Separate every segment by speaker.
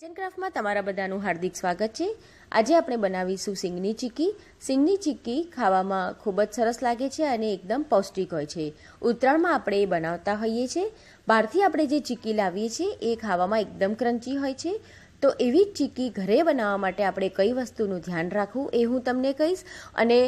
Speaker 1: Kitchen ક્રાફ્ટમાં તમારા બધાનું હાર્દિક સ્વાગત છે. આજે આપણે બનાવીશું સિંગની ચીક્કી સિંગની ચીક્કી ખાવામાં ખૂબ જ સરસ લાગે છે અને એકદમ પૌષ્ટિક હોય છે. ઉત્તરાયણમાં આપણે એ બનાવતા હોઈએ છીએ. બહારથી આપણે જે ચીક્કી લાવીએ છીએ, એ ખાવામાં એકદમ ક્રન્ચી હોય છે. તો એવી જ ચીકી ઘરે બનાવવા માટે આપણે કઈ વસ્તુનું ધ્યાન રાખવું એ હું તમને કહીશ. અને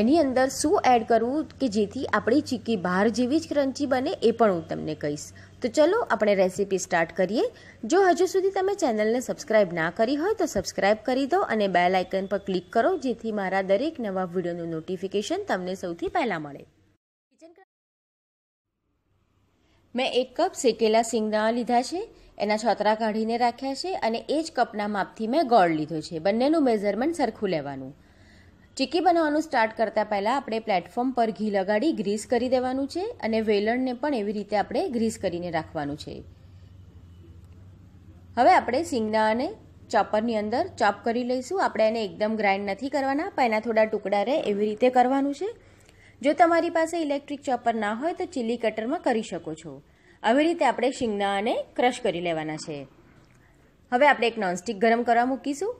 Speaker 1: એની અંદર શું એડ કરવું કે જેથી આપણી ચીકી બહાર જેવી જ ક્રન્ચી બને એ પણ હું તમને કહીશ. તો ચલો આપણે રેસીપી સ્ટાર્ટ કરીએ. જો હજુ સુધી તમે ચેનલને સબસ્ક્રાઇબ ના કરી હોય તો સબસ્ક્રાઇબ કરી દો અને બેલ આઇકન પર ક્લિક કરો જેથી મારા દરેક નવા વિડીયોનું નોટિફિકેશન તમને સૌથી પહેલાં મળે. મેં એક કપ શેકેલા સિંગદાણા લીધા છે. એના છોતરા કાઢીને રાખ્યા છે અને એ જ કપના માપથી મેં ગોળ લીધો છે. બંનેનું મેઝરમેન્ટ સરખું લેવાનું. ચીકી બનાવવાનું સ્ટાર્ટ કરતાં પહેલાં આપણે પ્લેટફોર્મ પર ઘી લગાડી ગ્રીસ કરી દેવાનું છે અને વેલણને પણ એવી રીતે આપણે ગ્રીસ કરીને રાખવાનું છે. હવે આપણે સિંગદાણાને ચોપરની અંદર ચોપ કરી લઈશું. આપણે એને એકદમ ગ્રાઇન્ડ નથી કરવાના. પણ એના થોડા ટુકડા રહે એવી રીતે કરવાનું છે. જો તમારી પાસે ઇલેક્ટ્રિક ચોપર ના હોય તો ચીલી કટરમાં કરી શકો છો. આવી રીતે આપણે શિંગદાણાને ક્રશ કરી લેવાના છે. હવે આપણે એક નોનસ્ટિક ગરમ કરવા મૂકીશું.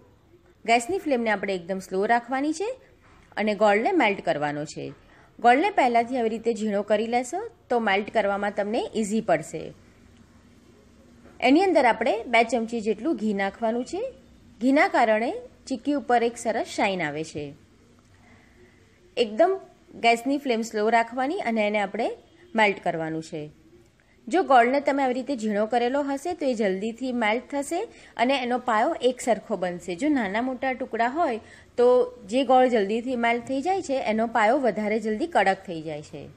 Speaker 1: ગેસની ફ્લેમને આપણે એકદમ સ્લો રાખવાની છે અને ગોળને મેલ્ટ કરવાનો છે. ગોળને પહેલાંથી આવી રીતે ઝીણો કરી લેશો તો મેલ્ટ કરવામાં તમને ઇઝી પડશે. એની અંદર આપણે બે ચમચી જેટલું ઘી નાખવાનું છે. ઘીના કારણે ચીક્કી ઉપર એક સરસ શાઇન આવે છે. એકદમ ગેસની ફ્લેમ સ્લો રાખવાની અને એને આપણે મેલ્ટ કરવાનું છે. જો ગોળને તમે આવી રીતે ઝીણો કરેલો હશે, તો એ જલ્દીથી મેલ્ટ થશે અને એનો પાયો એક સરખો બનશે. જો નાના મોટા ટુકડા હોય, તો જે ગોળ જલ્દીથી મેલ્ટ થઈ જાય છે, એનો પાયો વધારે જલ્દી કડક થઈ જાય છે.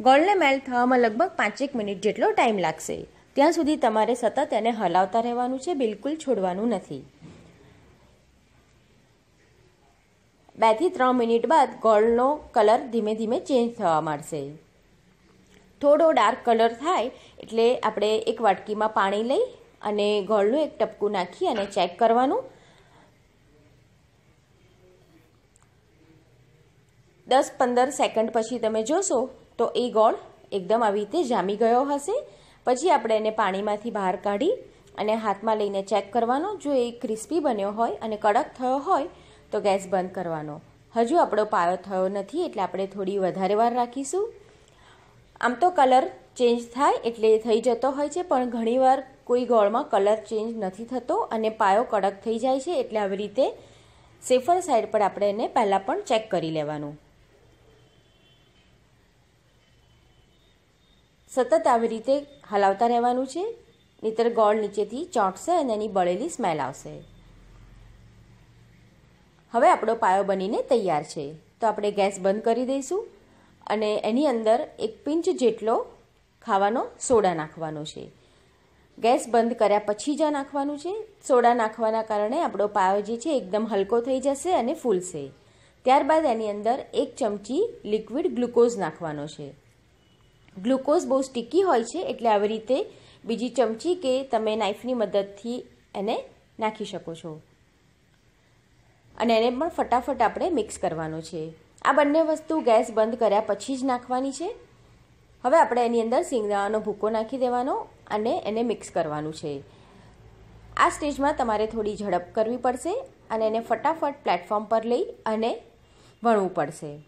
Speaker 1: ગોળને મેલ્ટ થવામાં લગભગ પાંચેક મિનિટ જેટલો ટાઈમ લાગશે. ત્યાં સુધી તમારે સતત એને હલાવતા રહેવાનું છે, બિલકુલ છોડવાનું નથી. બેથી ત્રણ મિનિટ બાદ ગોળનો કલર ધીમે ધીમે ચેન્જ થવા માંડશે. થોડો ડાર્ક કલર થાય એટલે આપણે એક વાટકીમાં પાણી લઈ અને ગોળનું એક ટપકું નાખી અને ચેક કરવાનું. દસ પંદર સેકન્ડ પછી તમે જોશો તો એ ગોળ એકદમ આવી રીતે જામી ગયો હશે. પછી આપણે એને પાણીમાંથી બહાર કાઢી અને હાથમાં લઈને ચેક કરવાનો. જો એ ક્રિસ્પી બન્યો હોય અને કડક થયો હોય તો ગેસ બંધ કરવાનો. હજુ આપણો પાયો થયો નથી એટલે આપણે થોડી વધારે વાર રાખીશું. આમ તો કલર ચેન્જ થાય એટલે થઈ જતો હોય છે, પણ ઘણીવાર કોઈ ગોળમાં કલર ચેન્જ નથી થતો અને પાયો કડક થઈ જાય છે, એટલે આવી રીતે સેફર સાઈડ પર આપણે એને પહેલાં પણ ચેક કરી લેવાનું. સતત આવી રીતે હલાવતા રહેવાનું છે, નહીતર ગોળ નીચેથી ચોંટશે અને એની બળેલી સ્મેલ આવશે. હવે આપણો પાયો બનીને તૈયાર છે, તો આપણે ગેસ બંધ કરી દઈશું. અને એની અંદર એક પિંચ જેટલો ખાવાનો સોડા નાખવાનો છે. ગેસ બંધ કર્યા પછી જ નાખવાનું છે. સોડા નાખવાના કારણે આપણો પાયો જે છે એકદમ હલકો થઈ જશે અને ફૂલશે. ત્યારબાદ એની અંદર એક ચમચી લિક્વિડ ગ્લુકોઝ નાખવાનો છે. ગ્લુકોઝ બહુ સ્ટીકી હોય છે એટલે આવી રીતે બીજી ચમચી કે તમે નાઇફની મદદથી એને નાખી શકો છો. અને એને પણ ફટાફટ આપણે મિક્સ કરવાનું છે. આ બંને વસ્તુ ગેસ બંધ કર્યા પછી જ નાખવાની છે. હવે આપણે એની અંદર સિંગદાણાનો ભૂકો નાખી દેવાનો અને એને મિક્સ કરવાનું છે. આ સ્ટેજમાં તમારે થોડી ઝડપ કરવી પડશે અને એને ફટાફટ પ્લેટફોર્મ પર લઈ અને વણવું પડશે.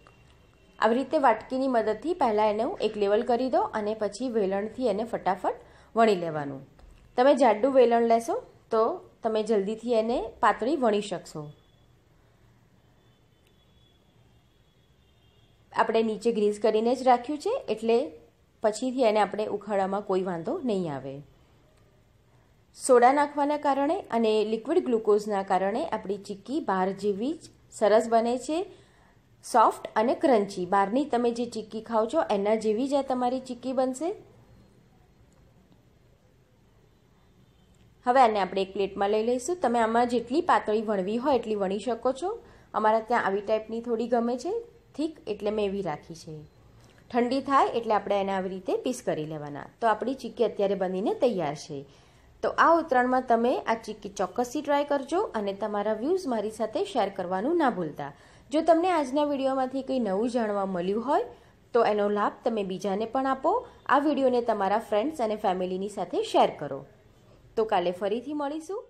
Speaker 1: આવી રીતે વાટકીની મદદથી પહેલાં એને એક લેવલ કરી દો અને પછી વેલણથી એને ફટાફટ વણી લેવાનું. તમે જાડું વેલણ લેશો તો તમે જલ્દીથી એને પાતળી વણી શકશો. આપણે નીચે ગ્રીસ કરીને જ રાખ્યું છે, એટલે પછીથી એને આપણે ઉખાડામાં કોઈ વાંધો નહીં આવે. સોડા નાખવાના કારણે અને લિક્વિડ ગ્લુકોઝના કારણે આપણી ચીક્કી બહાર જેવી જ સરસ બને છે, સોફ્ટ અને ક્રન્ચી. બહારની તમે જે ચીક્કી ખાઓ છો, એના જેવી જ આ તમારી ચીક્કી બનશે. હવે આને આપણે એક પ્લેટમાં લઈ લઈશું. તમે આમાં જેટલી પાતળી વણવી હોય એટલી વણી શકો છો. અમારા ત્યાં આવી ટાઈપની થોડી ગમે છે. થીક એટલે મેં એવી રાખી છે. ઠંડી થાય એટલે આપણે એને આવી રીતે પીસ કરી લેવાના. તો આપણી ચીક્કી અત્યારે બનીને તૈયાર છે. તો આ ઉત્તરાયણમાં તમે આ ચીક્કી ચોક્કસથી ટ્રાય કરજો અને તમારા વ્યૂઝ મારી સાથે શેર કરવાનું ના ભૂલતા. જો તમને આજના વિડીયોમાંથી કંઈ નવું જાણવા મળ્યું હોય, તો એનો લાભ તમે બીજાને પણ આપો. આ વિડીયોને તમારા ફ્રેન્ડ્સ અને ફેમિલીની સાથે શેર કરો. તો કાલે ફરીથી મળીશું.